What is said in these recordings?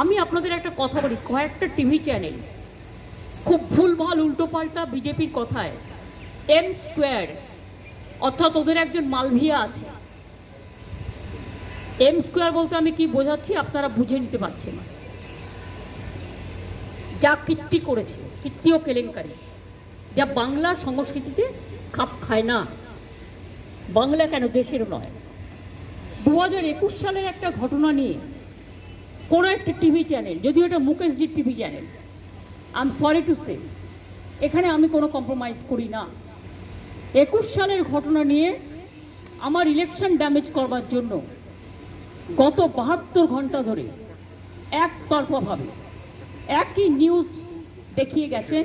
আমি আপনাদের একটা কথা বলি, কয়েকটা টিভি চ্যানেল খুব ভুলভাল উল্টোপাল্টা বিজেপির কথায় এম স্কোয়ার অর্থাৎ ওদের একজন মালভিয়া আছে। এম স্কোয়ার বলতে আমি কি বোঝাচ্ছি আপনারা বুঝে নিতে পারছেন না। যা কীর্তি করেছে, কীর্তি ও কেলেঙ্কারি, যা বাংলার সংস্কৃতিতে খাপ খায় না। বাংলা কেন দেশেরও নয়? দু সালের একটা ঘটনা নিয়ে কোনো একটা টিভি চ্যানেল, যদিও এটা মুকেশজির TV channel I am sorry to say এখানে আমি কোনো কম্প্রোমাইজ করি না। একুশ সালের ঘটনা নিয়ে আমার ইলেকশন ড্যামেজ করবার জন্য গত বাহাত্তর ঘণ্টা ধরে একতরফাভাবে একই নিউজ দেখিয়ে গেছেন।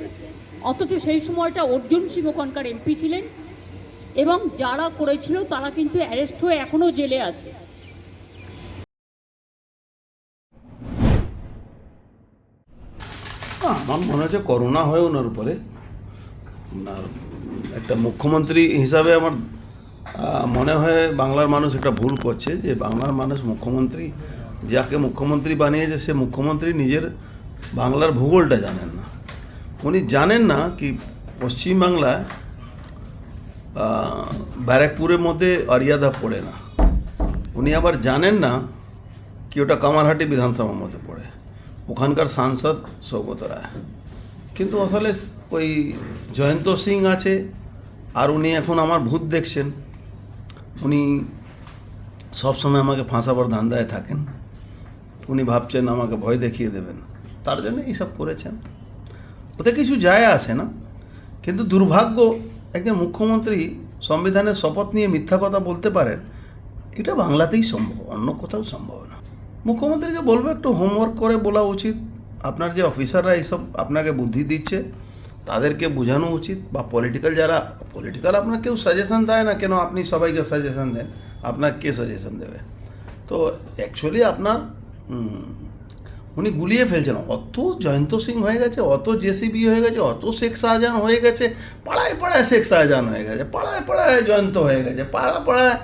অথচ সেই সময়টা অর্জুন সিং ওখানকার এমপি ছিলেন এবং যারা করেছিল তারা কিন্তু অ্যারেস্ট হয়ে এখনও জেলে আছে। আমার মনে হচ্ছে করোনা হয় ওনার উপরে। একটা মুখ্যমন্ত্রী হিসাবে আমার মনে হয় বাংলার মানুষ একটা ভুল করছে যে বাংলার মানুষ মুখ্যমন্ত্রী, যাকে মুখ্যমন্ত্রী বানিয়েছে, সে মুখ্যমন্ত্রী নিজের বাংলার ভূগোলটা জানেন না। উনি জানেন না কি পশ্চিমবাংলায় ব্যারাকপুরের মধ্যে আরিয়াদা পড়ে না। উনি আবার জানেন না কি ওটা কামারহাটি বিধানসভার মধ্যে পড়ে। ওখানকার সাংসদ সৌগত রায় কিন্তু আসলে ওই জয়ন্ত সিং আছে, আর উনি এখন আমার ভূত দেখছেন। উনি সবসময় আমাকে ফাঁসাবার ধান্দায় থাকেন। উনি ভাবছেন আমাকে ভয় দেখিয়ে দেবেন। তার জন্য এইসব করেছেন। ওতে কিছু যায় আসে না। কিন্তু দুর্ভাগ্য, একজন মুখ্যমন্ত্রী সংবিধানের শপথ নিয়ে মিথ্যা কথা বলতে পারেন, এটা বাংলাতেই সম্ভব, অন্য কোথাও সম্ভব না। মুখ্যমন্ত্রীকে বলব, একটু হোমওয়ার্ক করে বলা উচিত। আপনার যে অফিসাররা এইসব আপনাকে বুদ্ধি দিচ্ছে, তাদেরকে বোঝানো উচিত। বা পলিটিক্যাল যারা পলিটিক্যাল আপনার কেউ সাজেশন দেয় না কেন আপনি সবাইকে সাজেশন দেন? আপনার কে সাজেশন দেবে? তো অ্যাকচুয়ালি আপনার উনি গুলিয়ে ফেলছেন। অত জয়ন্ত সিং হয়ে গেছে, অত জেসিবি হয়ে গেছে, অত শেখ শাহজাহান হয়ে গেছে, পাড়ায় পাড়ায় শেখ শাহজাহান হয়ে গেছে, পাড়ায় পাড়ায় জয়ন্ত হয়ে গেছে পাড়া পাড়ায়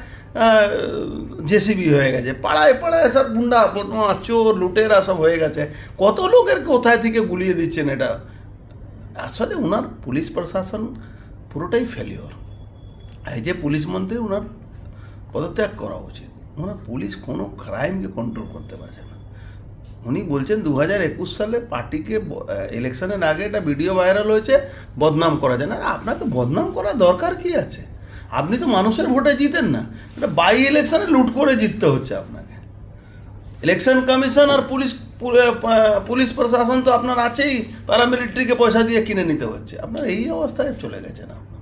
জেসিবি হয়ে গেছে। পাড়ায় পাড়ায় সব গুন্ডা বদমা চোর, লুটেরা সব হয়ে গেছে। কত লোকের কোথায় থেকে গুলিয়ে দিচ্ছেন এটা? আসলে ওনার পুলিশ প্রশাসন পুরোটাই ফেলিওর এই যে পুলিশ মন্ত্রী ওনার পদত্যাগ করা উচিত। ওনার পুলিশ কোনো ক্রাইমকে কন্ট্রোল করতে পারছে না। উনি বলছেন দু হাজার একুশ সালে পার্টিকে ইলেকশনের আগে একটা ভিডিও ভাইরাল হয়েছে, বদনাম করা যায়। না, আপনাকে বদনাম করার দরকার কি আছে? আপনি তো মানুষের ভোটে জিতেন না। এটা বাই ইলেকশানে লুট করে জিততে হচ্ছে আপনাকে। ইলেকশন কমিশন আর পুলিশ পুলিশ প্রশাসন তো আপনার আছেই প্যারামিলিটারিকে পয়সা দিয়ে কিনে নিতে হচ্ছে। আপনার এই অবস্থায় চলে গেছেন আপনার